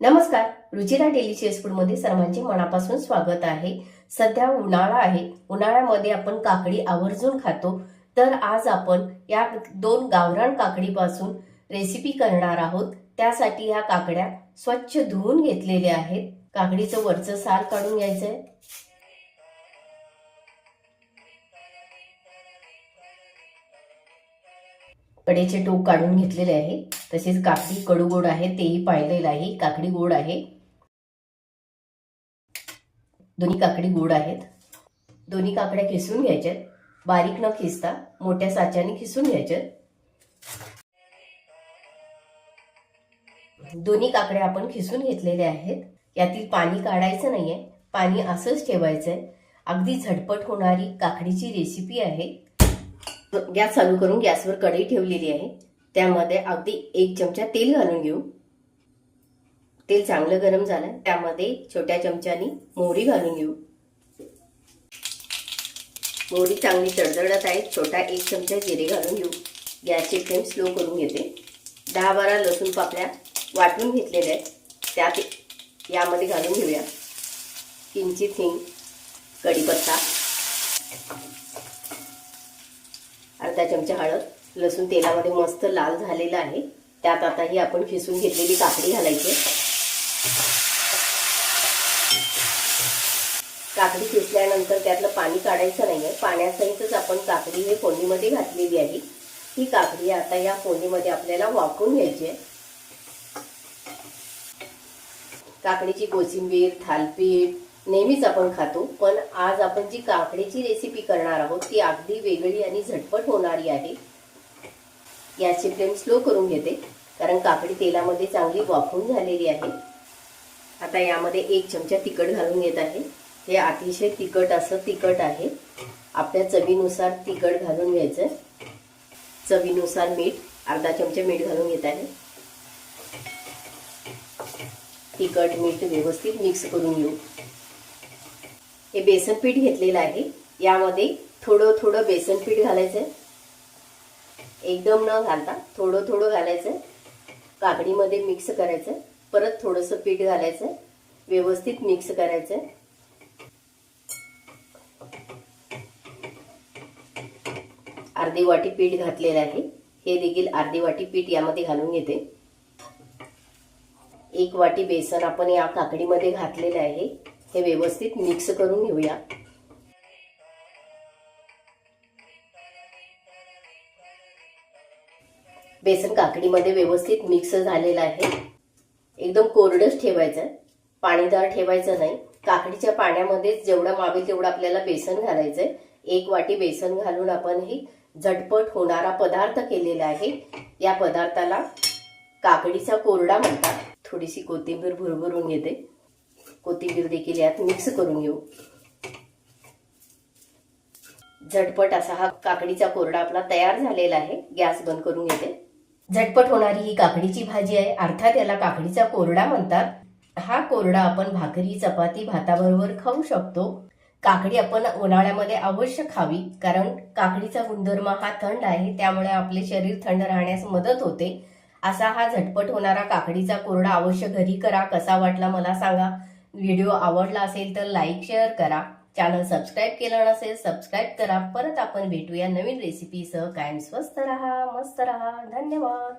नमस्कार रुचिरा डेलिशियस फूडमध्ये सर्वांचे मनापासून स्वागत आहे. सध्या उन्हाळा आहे. उन्हाळ्यामध्ये आपण काकडी आवर्जून खातो. तर आज आपण या दोन गावरान काकडीपासून रेसिपी करणार आहोत. त्यासाठी ह्या काकड्या स्वच्छ धुवून घेतलेल्या आहेत. काकडीचं वरचं साल काढून घ्यायचंय. कडेचे टोक काढून घेतलेले आहे. तसेच काकडी कडू गोड आहे तेही पाहिलेलं आहे. काकडी गोड आहे. दोन्ही काकडी गोड आहेत. दोन्ही काकड्या खिसून घ्यायच्यात बारीक न खिसता मोठ्या साच्याने खिसून घ्यायच्यात दोन्ही काकड्या आपण खिसून घेतलेल्या आहेत. यातील पाणी काढायचं नाहीये. पाणी असंच ठेवायचंय. अगदी झटपट होणारी काकडीची रेसिपी आहे. गॅस चालू करून गॅसवर कढई ठेवलेली आहे. त्यामध्ये अगदी एक चमचा तेल घालून घेऊ. तेल चांगलं गरम झालं त्यामध्ये छोट्या चमच्यानी मोहरी घालून घेऊ. मोहरी चांगली तडतडत आहे छोटा एक चमचा जिरे घालून घेऊ. गॅसची फ्लेम स्लो करून घेते. दहा बारा लसूण पाकळ्या वाटून घेतलेल्या आहेत. त्यात यामध्ये घालून घेऊया. किंचित हिंग कढीपत्ता अर्धा चमचा हळद लसूण तेलामध्ये मस्त लाल झालेला आहे. त्यात आता ही आपण खिसून घेतलेली काकडी घालायची काकडी खिसल्यानंतर त्यातलं पाणी काढायचं नाही आहे पाण्यासहितच आपण काकडी हे फोडणीमध्ये घातलेली आहे. ही काकडी आता या फोडणीमध्ये आपल्याला वापरून घ्यायची आहे. काकडीची कोशिंबीर थालपीठ नेहमीच आपण खातो पण आज आपण जी काकडीची रेसिपी करणार आहोत ती अगदी वेगळी आणि झटपट होणारी आहे. गॅसची फ्लेम स्लो करून घेते कारण काकडी तेलामध्ये चांगली वाफून झालेली आहे. आता यामध्ये एक चमचा तिखट घालून घेत आहे. हे अतिशय तिखट असं तिखट आहे. आपल्या चवीनुसार तिखट घालून घ्यायचं. चवीनुसार मीठ अर्धा चमचा मीठ घालून घेत आहे. तिखट मीठ व्यवस्थित मिक्स करून घेऊ. हे बेसन पीठ घेतलेलं आहे. यामध्ये थोडं थोडं बेसन पीठ घालायचं एकदम न घालता थोडं थोडं घालायचं. काकडीमध्ये मिक्स करायचं. परत थोडंसं पीठ घालायचं. व्यवस्थित मिक्स करायचं. अर्धी वाटी पीठ घातलेलं आहे. हे देखील अर्धी वाटी पीठ यामध्ये घालून घेते. एक वाटी बेसन आपण या काकडीमध्ये घातलेलं आहे. हे व्यवस्थित मिक्स करून घेऊया. बेसन काकडीमध्ये व्यवस्थित मिक्स झालेलं आहे. एकदम कोरडच ठेवायचं. पाणीदार ठेवायचं नाही. काकडीच्या पाण्यामध्येच जेवढं मावेल तेवढं आपल्याला बेसन घालायचं आहे एक वाटी बेसन घालून आपण ही झटपट होणारा पदार्थ केलेला आहे. या पदार्थाला काकडीचा कोरडा म्हणतात. थोडीशी कोथिंबीर भुरभुरून घेते. कोथिंबीर देखील यात मिक्स करून घेऊ. झटपट असा हा काकडीचा कोरडा आपला तयार झालेला आहे. गॅस बंद करून घेते. झटपट होणारी ही काकडीची भाजी आहे. अर्थात याला काकडीचा कोरडा म्हणतात. हा कोरडा आपण भाकरी चपाती भाताबरोबर खाऊ शकतो. काकडी आपण उन्हाळ्यामध्ये अवश्य खावी कारण काकडीचा गुणधर्म हा थंड आहे त्यामुळे आपले शरीर थंड राहण्यास मदत होते. असा हा झटपट होणारा काकडीचा कोरडा अवश्य घरी करा. कसा वाटला मला सांगा. व्हिडिओ आवडला असेल तर लाईक शेअर करा. चॅनल सबस्क्राईब केलं नसेल सबस्क्राईब करा. परत आपण भेटूया नवीन रेसिपीसह कायम स्वस्त रहा मस्त रहा. धन्यवाद.